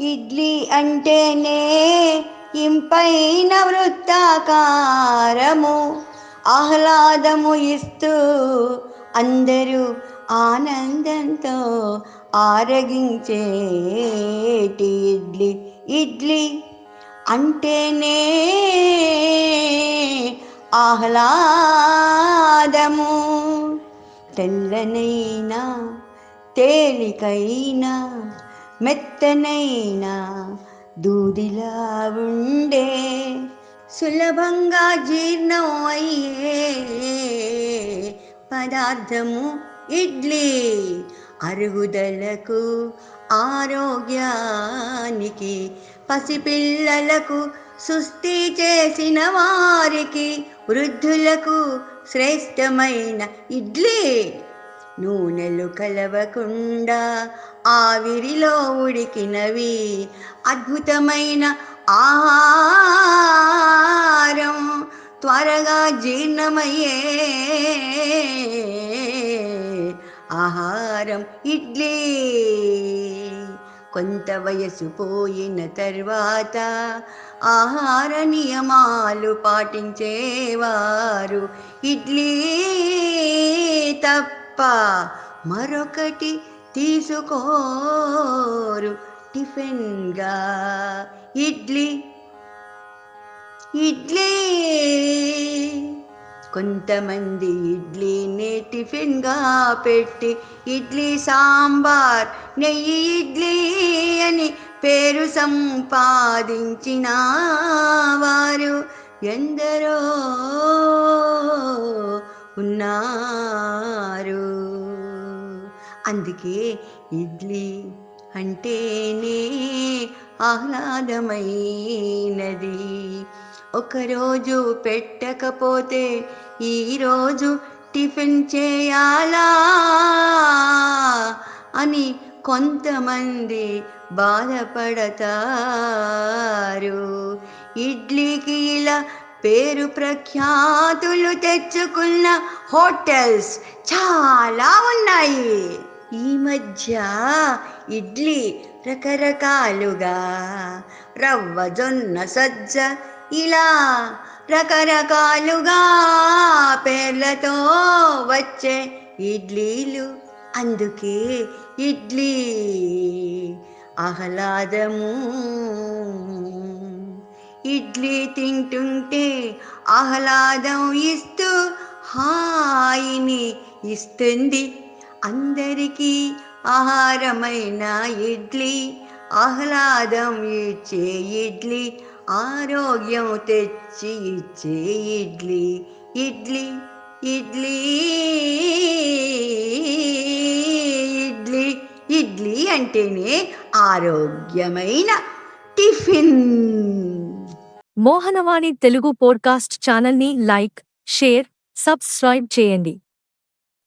ఇడ్లీ అంటేనే ఇంపైన వృత్తాకారము. ఆహ్లాదము ఇస్తూ అందరూ ఆనందంతో ఆరగించేటి ఇడ్లీ. ఇడ్లీ అంటేనే ఆహ్లాదము. తెల్లనైనా తేలికైనా మెత్తనైనా దూదిలా ఉండే సులభంగా జీర్ణం అయ్యే పదార్థము ఇడ్లీ. అరుగుదలకు ఆరోగ్యానికి పసిపిల్లలకు సుస్థి చేసిన వారికి వృద్ధులకు శ్రేష్టమైన ఇడ్లీ. నూనెలు కలవకుండా ఆవిరిలో ఉడికినవి అద్భుతమైన ఆహారం. త్వరగా జీర్ణమయ్యే ఆహారం ఇడ్లీ. కొంత వయసు పోయిన తర్వాత ఆహార నియమాలు పాటించేవారు. ఇడ్లీ తప్ప మరొకటి తీసుకోరు. టిఫిన్గా ఇడ్లీ. ఇడ్లీ. కొంతమంది ఇడ్లీని టిఫిన్గా పెట్టి ఇడ్లీ సాంబార్ నెయ్యి ఇడ్లీ అని పేరు సంపాదించిన వారు ఎందరో అందుకే ఇడ్లీ అంటేనే ఆహ్లాదమైనది. ఒకరోజు పెట్టకపోతే ఈరోజు టిఫిన్ చేయాలా అని కొంతమంది బాధపడతారు. ఇడ్లీకి ఇలా పేరు ప్రఖ్యాతులు తెచ్చుకున్న హోటల్స్ చాలా ఉన్నాయి. ఈ మధ్య ఇడ్లీ రకరకాలుగా రవ్వ జొన్న సజ్జ ఇలా రకరకాలుగా పేర్లతో వచ్చే ఇడ్లీలు. అందుకే ఇడ్లీ ఆహ్లాదము. ఇడ్లీ తింటుంటే ఆహ్లాదం ఇస్తూ హాయిని ఇస్తుంది. అందరికీ ఆహారమైన ఇడ్లీ ఆహ్లాదం ఇచ్చే ఇడ్లీ ఆరోగ్యం తెచ్చి ఇచ్చే ఇడ్లీ ఇడ్లీ ఇడ్లీ ఇడ్లీ ఇడ్లీ అంటేనే ఆరోగ్యమైన టిఫిన్. మోహనవాణి తెలుగు పోడ్కాస్ట్ ఛానల్ని లైక్ షేర్ సబ్స్క్రైబ్ చేయండి.